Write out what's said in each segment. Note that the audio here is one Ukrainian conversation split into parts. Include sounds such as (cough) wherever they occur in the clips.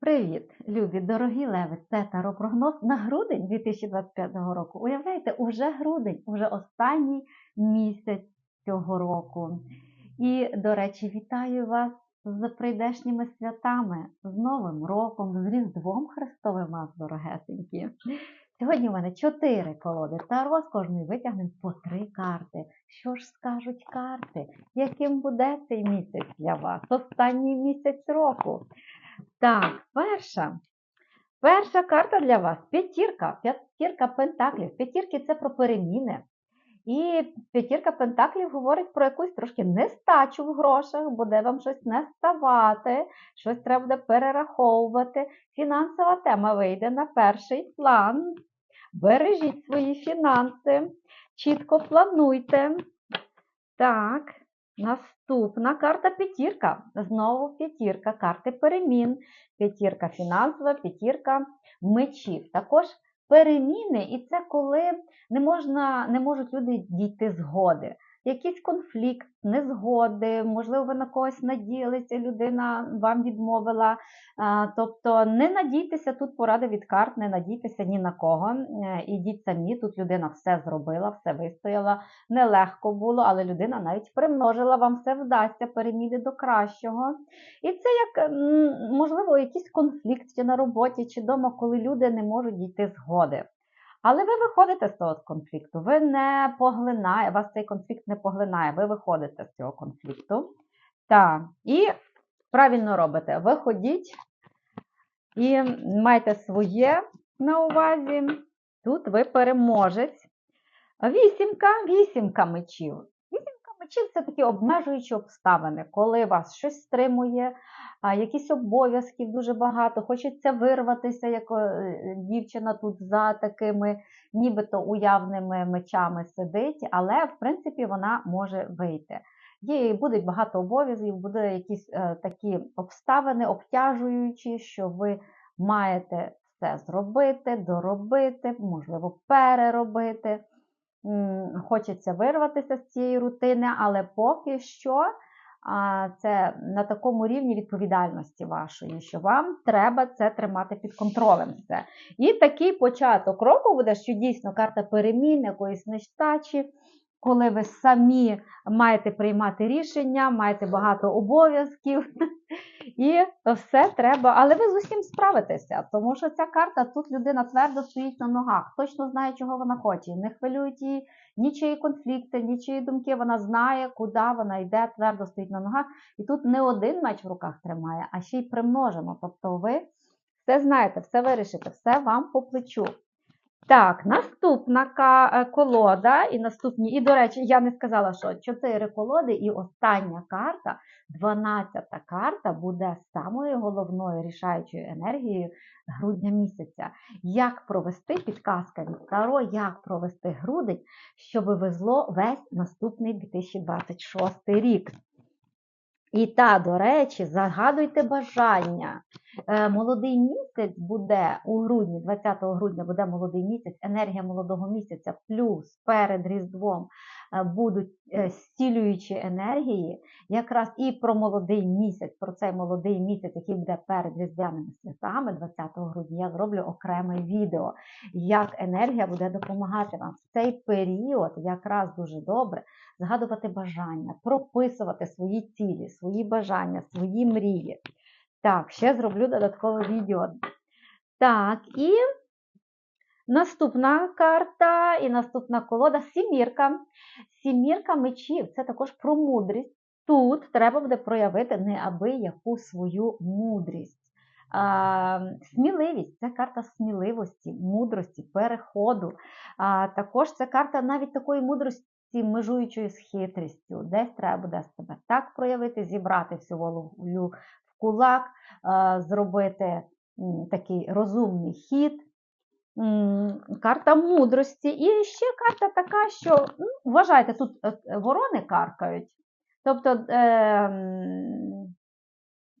Привіт, любі, дорогі леви! Це таропрогноз на грудень 2025 року. Уявляєте, уже грудень, уже останній місяць цього року. І, до речі, вітаю вас з прийдешніми святами, з Новим роком, з Різдвом Христовим вас, дорогесенькі. Сьогодні у мене чотири колоди Таро, з кожної витягнемо по три карти. Що ж скажуть карти? Яким буде цей місяць для вас? Останній місяць року. Так, перша. Перша карта для вас п'ятірка. П'ятірка пентаклів. П'ятірки це про переміни. І п'ятірка пентаклів говорить про якусь трошки нестачу в грошах, буде вам щось не ставати, щось треба буде перераховувати. Фінансова тема вийде на перший план. Бережіть свої фінанси, чітко плануйте. Так, наступна карта п'ятірка. Знову п'ятірка, карти перемін, п'ятірка фінансова, п'ятірка мечів. Також переміни, і це коли не можна, не можуть люди дійти згоди. Якийсь конфлікт, незгоди, можливо, ви на когось надіялися, людина вам відмовила. Тобто не надійтеся, тут поради від карт, не надійтеся ні на кого. Е, Ідіть самі, тут людина все зробила, все вистояла. Нелегко було, але людина навіть примножила, вам все вдасться, переміни до кращого. І це як, можливо, якийсь конфлікт чи на роботі, чи вдома, коли люди не можуть дійти згоди. Але ви виходите з того конфлікту, ви не поглинає, вас цей конфлікт не поглинає, ви виходите з цього конфлікту. Так, і правильно робите, виходіть і майте своє на увазі. Тут ви переможець. Вісімка, вісімка мечів. Мечів це такі обмежуючі обставини, коли вас щось стримує, якісь обов'язків дуже багато, хочеться вирватися, як е, дівчина тут за такими нібито уявними мечами сидить, але в принципі вона може вийти. Є, будуть багато обов'язків, будуть якісь е, такі обставини, обтяжуючі, що ви маєте все зробити, доробити, можливо, переробити. Хочеться вирватися з цієї рутини, але поки що це на такому рівні відповідальності вашої, що вам треба це тримати під контролем. все. І такий початок року буде, що дійсно карта перемін, якоїсь нестачі, коли ви самі маєте приймати рішення, маєте багато обов'язків, і все треба, але ви з усім справитеся, тому що ця карта тут людина твердо стоїть на ногах, точно знає, чого вона хоче. Не хвилюють її нічиї конфлікти, нічиї думки. Вона знає, куди вона йде, твердо стоїть на ногах. І тут не один меч в руках тримає, а ще й примножено. Тобто ви все знаєте, все вирішите, все вам по плечу. Так, наступна е, колода і наступні. І, до речі, я не сказала, що 4 колоди, і остання карта, 12-та карта, буде самою головною рішаючою енергією грудня місяця. Як провести підказка від Таро, як провести грудень, щоб везло весь наступний 2026 рік. І та, до речі, загадуйте бажання. Е, Молодий місяць буде у грудні, 20 грудня буде молодий місяць, енергія молодого місяця, плюс перед Різдвом е, будуть е, зцілюючі енергії. Якраз і про молодий місяць, про цей молодий місяць, який буде перед різдвяними святами, 20 грудня, я зроблю окреме відео, як енергія буде допомагати вам в цей період, якраз дуже добре згадувати бажання, прописувати свої цілі, свої бажання, свої мрії. Так, ще зроблю додаткове відео. Так, і наступна карта, і наступна колода сімірка. Сімірка мечів це також про мудрість. Тут треба буде проявити неабияку свою мудрість. А, сміливість це карта сміливості, мудрості, переходу. А, також це карта навіть такої мудрості, межуючою з хитрістю. Десь треба буде себе так проявити, зібрати всю волю кулак, зробити такий розумний хід. Карта мудрості. І ще карта така, що ну, вважайте, тут е, ворони каркають. Тобто е,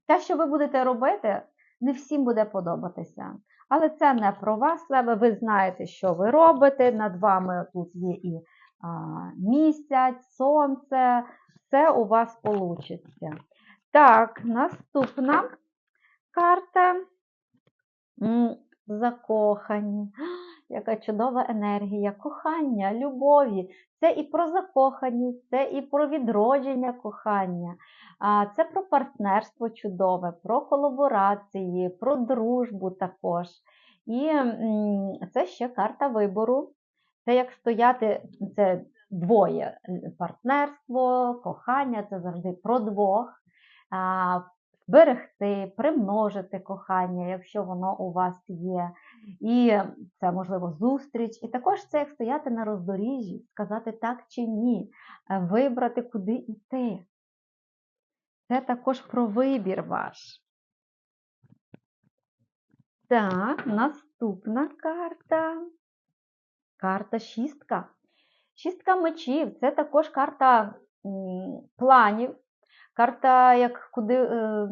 те, що ви будете робити, не всім буде подобатися. Але це не про вас. Ви знаєте, що ви робите. Над вами тут є і місяць, сонце. Все у вас вийде. Так, наступна карта. закохані. (gasps) Яка чудова енергія, кохання, любові. Це і про закоханість, це і про відродження кохання, це про партнерство чудове, про колаборації, про дружбу також. І це ще карта вибору. Це як стояти, це двоє партнерство, кохання це завжди про двох. А, Берегти, примножити кохання, якщо воно у вас є. І це можливо зустріч. І також це як стояти на роздоріжжі, сказати так чи ні, е, вибрати, куди йти. Це також про вибір ваш. Так, наступна карта. Карта шістка. Шістка мечів це також карта планів, карта як куди е,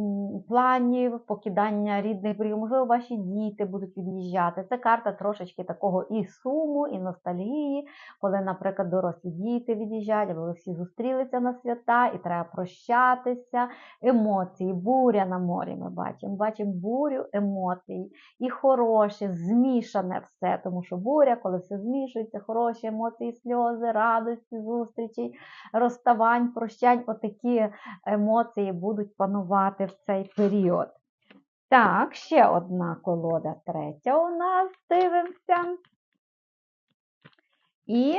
планів, покидання рідних брів. Можливо, ваші діти будуть від'їжджати. Це карта трошечки такого і суму, і ностальгії, коли, наприклад, дорослі діти від'їжджають, або ви всі зустрілися на свята і треба прощатися. Емоції, буря на морі ми бачимо. Бачимо бурю емоцій і хороше, змішане все, тому що буря, коли все змішується, хороші емоції, сльози, радості, зустрічей, розставань, прощань, отакі будуть панувати в цей період. Так, ще одна колода, третя у нас дивимося. І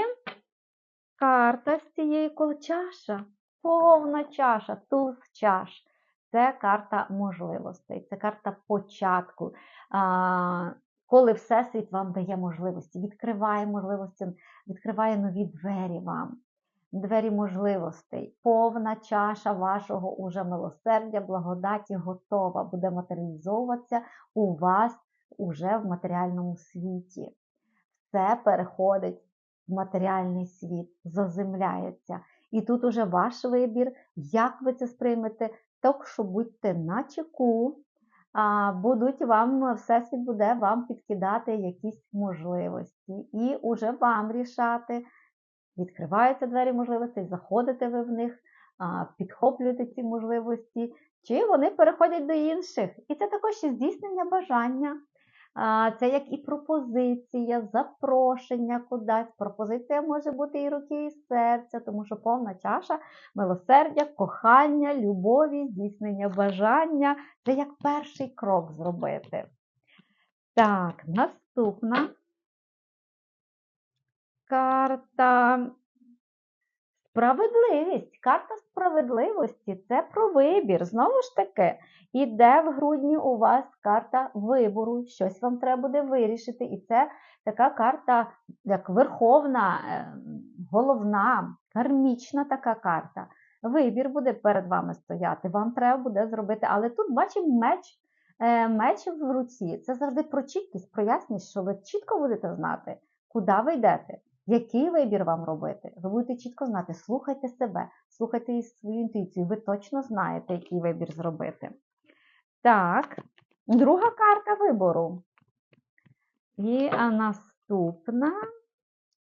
карта з цієї чаша, повна чаша, туз чаш. Це карта можливостей, це карта початку. Коли Всесвіт вам дає можливості, відкриває можливості, відкриває нові двері вам, двері можливостей, повна чаша вашого уже милосердя, благодаті готова, буде матеріалізовуватися у вас уже в матеріальному світі. Все переходить в матеріальний світ, заземляється. І тут уже ваш вибір, як ви це сприймете, так що будьте на чеку, будуть вам, Всесвіт буде вам підкидати якісь можливості. І уже вам рішати, відкриваються двері можливостей, заходите ви в них, підхоплюєте ці можливості, чи вони переходять до інших. І це також і здійснення бажання. Це як і пропозиція, запрошення кудись. Пропозиція може бути і руки, і серця, тому що повна чаша милосердя, кохання, любові, здійснення бажання. Це як перший крок зробити. Так, наступна карта. Справедливість. Карта справедливості це про вибір. Знову ж таки, іде в грудні у вас карта вибору, щось вам треба буде вирішити. І це така карта, як верховна, е, головна, кармічна така карта. Вибір буде перед вами стояти, вам треба буде зробити. Але тут бачимо меч. е, Меч в руці. Це завжди про чіткість, про ясність, що ви чітко будете знати, куди ви йдете. Який вибір вам робити? Ви будете чітко знати, слухайте себе, слухайте свою інтуїцію, ви точно знаєте, який вибір зробити. Так, друга карта вибору. І наступна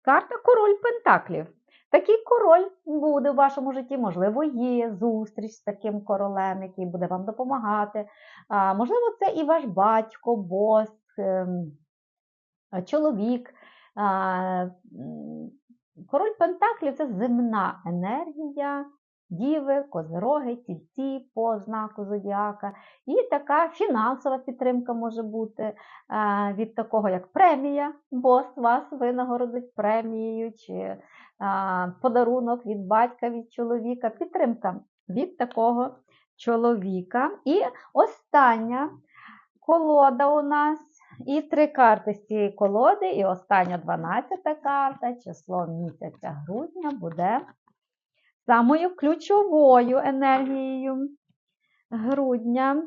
карта Король Пентаклів. Такий король буде в вашому житті, можливо, є зустріч з таким королем, який буде вам допомагати. Можливо, це і ваш батько, бос, ем, чоловік. Король Пентаклів це земна енергія, діви, козироги, тільці по знаку зодіака. І така фінансова підтримка може бути від такого, як премія, бос вас винагородить премією, чи подарунок від батька, від чоловіка, підтримка від такого чоловіка. І остання колода у нас. І три карти з цієї колоди, і остання 12 карта, число місяця грудня буде самою ключовою енергією грудня.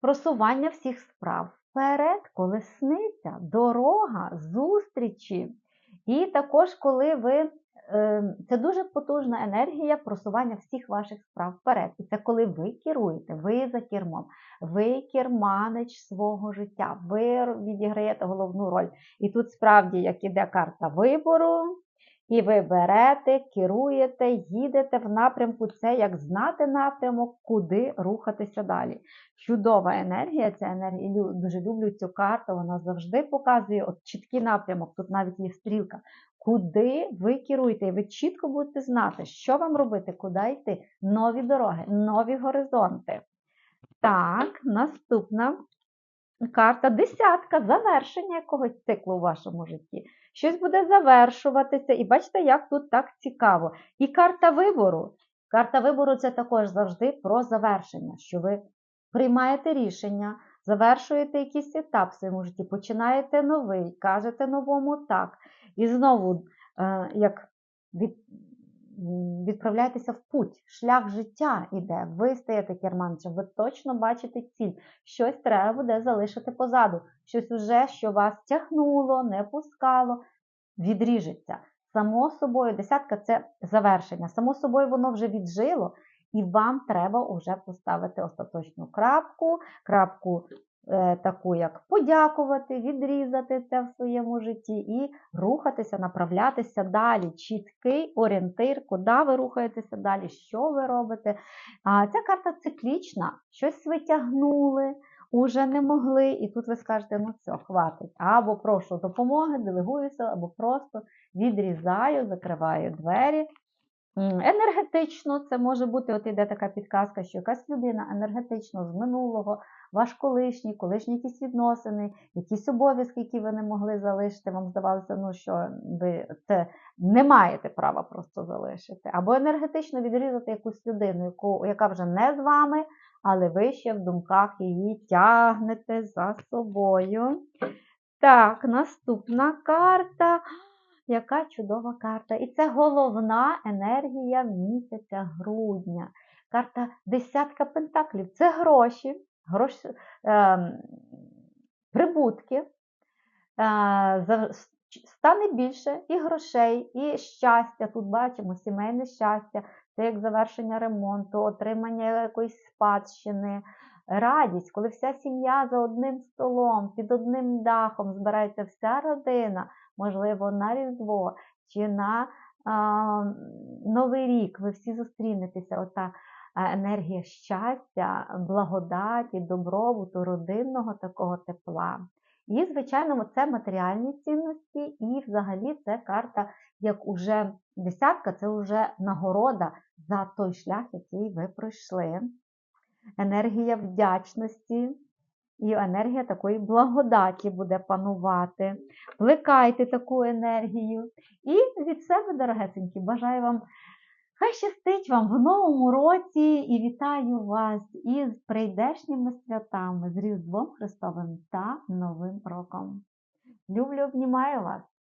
Просування всіх справ. Вперед, колесниця, дорога, зустрічі. І також, коли ви це дуже потужна енергія просування всіх ваших справ вперед. І це коли ви керуєте, ви за кермом, ви керманич свого життя, ви відіграєте головну роль. І тут справді, як іде карта вибору, І ви берете, керуєте, їдете в напрямку. Це як знати напрямок, куди рухатися далі. Чудова енергія, ця енергія дуже люблю цю карту. Вона завжди показує от чіткий напрямок. Тут навіть є стрілка. Куди ви керуєте, і ви чітко будете знати, що вам робити, куди йти. Нові дороги, нові горизонти. Так, наступна карта десятка, завершення якогось циклу у вашому житті. Щось буде завершуватися, і бачите, як тут так цікаво. І карта вибору. Карта вибору це також завжди про завершення, що ви приймаєте рішення, завершуєте якийсь етап в своєму житті, починаєте новий, кажете новому так. І знову, е, як від, відправляєтеся в путь, шлях життя іде, ви стаєте керманичем, ви точно бачите ціль. Щось треба буде залишити позаду, щось уже, що вас тягнуло, не пускало, відріжеться. Само собою, десятка це завершення. Само собою воно вже віджило, і вам треба вже поставити остаточну крапку, крапку таку, як подякувати, відрізати це в своєму житті і рухатися, направлятися далі. Чіткий орієнтир, куди ви рухаєтеся далі, що ви робите. А ця карта циклічна, щось ви тягнули, уже не могли, і тут ви скажете, ну все, хватить. Або прошу допомоги, делегуюся, або просто відрізаю, закриваю двері. Енергетично це може бути, от іде така підказка, що якась людина енергетично з минулого, ваш колишній, колишні якісь відносини, якісь обов'язки, які ви не могли залишити, вам здавалося, ну що ви це не маєте права просто залишити. Або енергетично відрізати якусь людину, яку, яка вже не з вами, але ви ще в думках її тягнете за собою. Так, наступна карта. Яка чудова карта. І це головна енергія місяця грудня. Карта десятка пентаклів. Це гроші, гроші е, прибутки. Е, стане більше і грошей, і щастя. Тут бачимо сімейне щастя, це як завершення ремонту, отримання якоїсь спадщини, радість, коли вся сім'я за одним столом, під одним дахом збирається вся родина, можливо, на Різдво чи на а, Новий рік. Ви всі зустрінетеся. Ота енергія щастя, благодаті, добробуту, родинного такого тепла. І, звичайно, це матеріальні цінності, і взагалі це карта, як уже десятка, це вже нагорода за той шлях, який ви пройшли. Енергія вдячності і енергія такої благодаті буде панувати. Плекайте таку енергію. І від себе, дорогесенькі, бажаю вам, хай щастить вам в новому році і вітаю вас із прийдешніми святами, з Різдвом Христовим та Новим роком. Люблю, обнімаю вас!